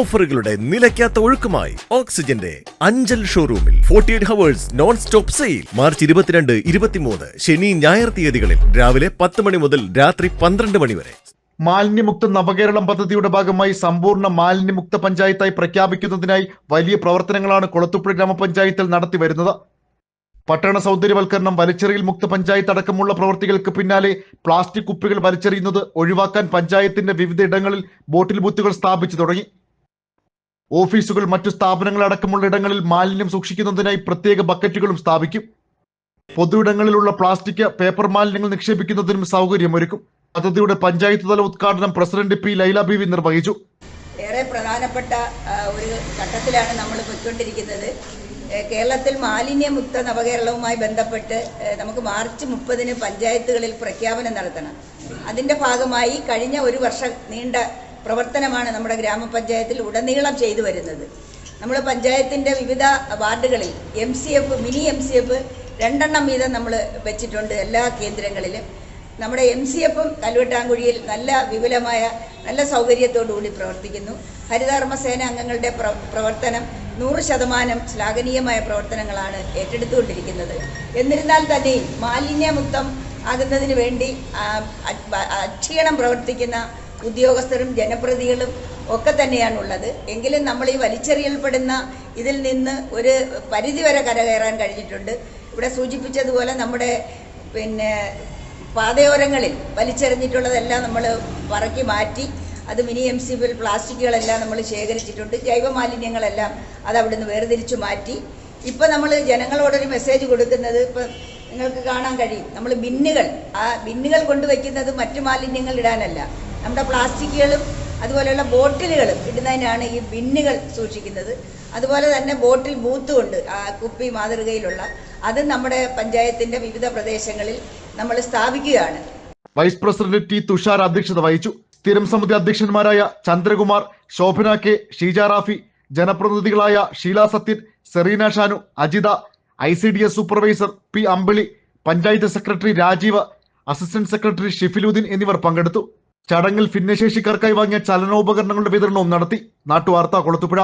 ഓഫറുകളുടെ നിലയ്ക്കാത്ത ഒഴുക്കുമായി ഓക്സിജന്റെ അഞ്ചൽ ഷോറൂമിൽ forty eight hours non stop sale March ഇരുപത്തിരണ്ട് ഇരുപത്തിമൂന്ന് ശനി ഞായർ തീയതികളിൽ രാവിലെ പത്ത് മണി മുതൽ രാത്രി പന്ത്രണ്ട് മണി വരെ. മാലിന്യമുക്ത നവകേരളം പദ്ധതിയുടെ ഭാഗമായി സമ്പൂർണ മാലിന്യമുക്ത പഞ്ചായത്തായി പ്രഖ്യാപിക്കുന്നതിനായി വലിയ പ്രവർത്തനങ്ങളാണ് കൊളത്തുപ്പുഴ ഗ്രാമപഞ്ചായത്തിൽ നടത്തിവരുന്നത് പട്ടണ സൗന്ദര്യവൽക്കരണം വലിച്ചെറിയൽ മുക്ത പഞ്ചായത്ത് അടക്കമുള്ള പ്രവർത്തികൾക്ക് പിന്നാലെ പ്ലാസ്റ്റിക് കുപ്പികൾ വലിച്ചെറിയുന്നത് ഒഴിവാക്കാൻ പഞ്ചായത്തിന്റെ വിവിധ ഇടങ്ങളിൽ ബോട്ടിൽ ബൂത്തുകൾ സ്ഥാപിച്ചു തുടങ്ങി. ഓഫീസുകൾ മറ്റു സ്ഥാപനങ്ങൾ അടക്കമുള്ള ഇടങ്ങളിൽ മാലിന്യം സൂക്ഷിക്കുന്നതിനായി പ്രത്യേക ബക്കറ്റുകളും സ്ഥാപിക്കും. പൊതു ഇടങ്ങളിലുള്ള പ്ലാസ്റ്റിക് പേപ്പർ മാലിന്യങ്ങൾ നിക്ഷേപിക്കുന്നതിനും സൗകര്യമൊരുക്കും. പദ്ധതിയുടെ പഞ്ചായത്ത് തല ഉദ്ഘാടനം president P Laila B V നിർവഹിച്ചു. ഏറെ പ്രധാനപ്പെട്ട ഒരു ഘട്ടത്തിലാണ് നമ്മൾ പോയിക്കൊണ്ടിരിക്കുന്നത്. കേരളത്തിൽ മാലിന്യമുക്ത നവകേരളവുമായി ബന്ധപ്പെട്ട് നമുക്ക് മാർച്ച് മുപ്പതിന് പഞ്ചായത്തുകളിൽ പ്രഖ്യാപനം നടത്തണം. അതിന്റെ ഭാഗമായി കഴിഞ്ഞ ഒരു വർഷം നീണ്ട പ്രവർത്തനമാണ് നമ്മുടെ ഗ്രാമപഞ്ചായത്തിൽ ഉടനീളം ചെയ്തു വരുന്നത്. നമ്മൾ പഞ്ചായത്തിന്റെ വിവിധ വാർഡുകളിൽ M C F mini M C F രണ്ടെണ്ണം വീതം നമ്മൾ വെച്ചിട്ടുണ്ട് എല്ലാ കേന്ദ്രങ്ങളിലും. നമ്മുടെ എം സി എഫും കൽവെട്ടാങ്കുഴിയിൽ നല്ല വിപുലമായ നല്ല സൗകര്യത്തോടുകൂടി പ്രവർത്തിക്കുന്നു. ഹരിതകർമ്മസേന അംഗങ്ങളുടെ പ്ര പ്രവർത്തനം നൂറ് ശതമാനം ശ്ലാഘനീയമായ പ്രവർത്തനങ്ങളാണ് ഏറ്റെടുത്തുകൊണ്ടിരിക്കുന്നത്. എന്നിരുന്നാൽ തന്നെ മാലിന്യമുക്തം ആകുന്നതിന് വേണ്ടി അക്ഷീണം പ്രവർത്തിക്കുന്ന ഉദ്യോഗസ്ഥരും ജനപ്രതികളും ഒക്കെ തന്നെയാണുള്ളത്. എങ്കിലും നമ്മൾ ഈ വലിച്ചെറിയൽപ്പെടുന്ന ഇതിൽ നിന്ന് ഒരു പരിധിവരെ കരകയറാൻ കഴിഞ്ഞിട്ടുണ്ട്. ഇവിടെ സൂചിപ്പിച്ചതുപോലെ നമ്മുടെ പിന്നെ പാതയോരങ്ങളിൽ വലിച്ചെറിഞ്ഞിട്ടുള്ളതെല്ലാം നമ്മൾ പറക്കി മാറ്റി അത് മിനി എം സി ബിൽ പ്ലാസ്റ്റിക്കുകളെല്ലാം നമ്മൾ ശേഖരിച്ചിട്ടുണ്ട്. ജൈവ മാലിന്യങ്ങളെല്ലാം അത് അവിടുന്ന് വേർതിരിച്ചു മാറ്റി. ഇപ്പം നമ്മൾ ജനങ്ങളോടൊരു മെസ്സേജ് കൊടുക്കുന്നത് ഇപ്പം നിങ്ങൾക്ക് കാണാൻ കഴിയും. നമ്മൾ ബിന്നുകൾ ആ ബിന്നുകൾ കൊണ്ടുവയ്ക്കുന്നത് മറ്റു മാലിന്യങ്ങൾ ഇടാനല്ല. നമ്മുടെ പ്ലാസ്റ്റിക്കുകളും അതുപോലെയുള്ള ബോട്ടിലുകളും ഇടുന്നതിനാണ് ഈ ബിന്നുകൾ സൂക്ഷിക്കുന്നത്. അതുപോലെ തന്നെ ബോട്ടിൽ ബൂത്തുകൊണ്ട് കുപ്പി മാതൃകയിലുള്ള അത് നമ്മുടെ പഞ്ചായത്തിന്റെ വിവിധ പ്രദേശങ്ങളിൽ നമ്മൾ സ്ഥാപിക്കുകയാണ്. വൈസ് പ്രസിഡന്റ് ടി തുഷാർ അധ്യക്ഷത വഹിച്ചു. സ്ഥിരം സമിതി അധ്യക്ഷന്മാരായ Chandrakumar Shobhana K Sheeja Rafi ജനപ്രതിനിധികളായ Sheela Sathyan Sereena Shanu Ajitha I C D S supervisor P Ambili panchayat secretary Rajeev assistant secretary Shifiluddin എന്നിവർ പങ്കെടുത്തു. ചടങ്ങിൽ ഭിന്നശേഷിക്കാർക്കായി വാങ്ങിയ ചലനോപകരണങ്ങളുടെ വിതരണവും നടത്തി നാട്ടുവാർത്ത കൊളുത്തുപുഴ